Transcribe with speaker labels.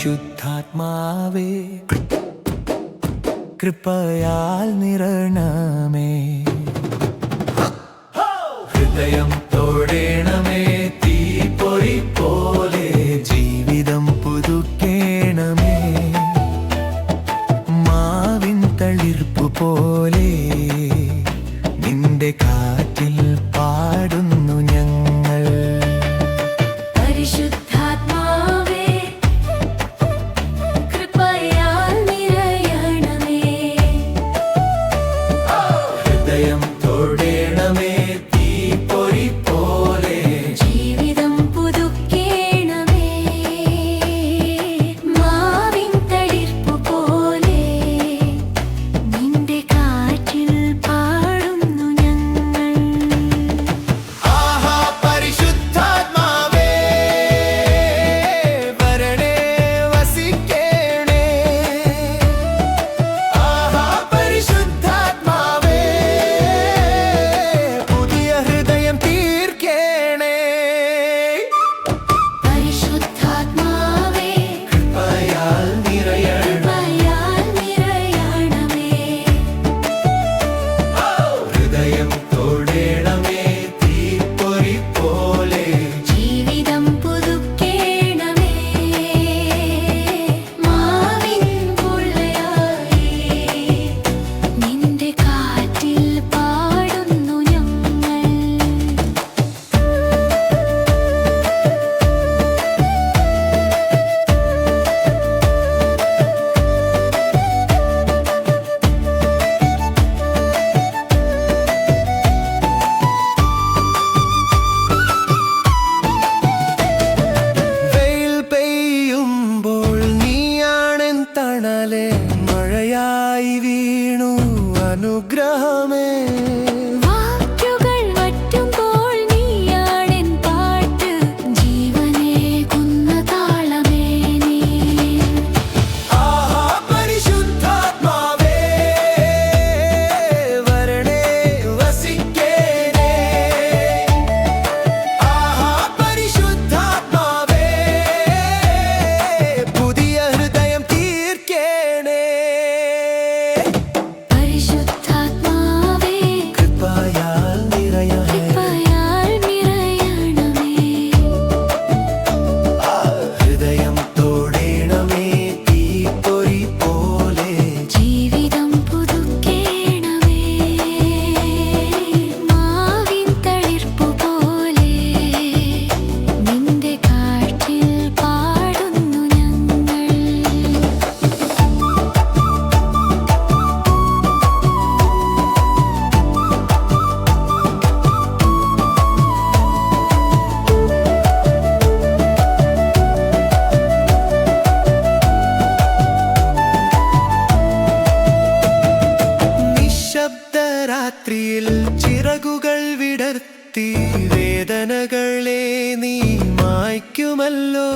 Speaker 1: പരിശുദ്ധാത്മാവേ കൃപയാൽ നിറണമേ.
Speaker 2: ഹൃദയം തോടേണമേ തീപ്പൊരി പോലെ
Speaker 1: ജീവിതം പുതുക്കേണമേ. മാവിൻ തളിർപ്പു പോലെ നിന്റെ കാറ്റിൽ অনুগ্রহমে
Speaker 2: രാത്രിയിൽ ചിറകുകൾ വിടർത്തി വേദനകളെ നീ മായ്ക്കുമല്ലോ.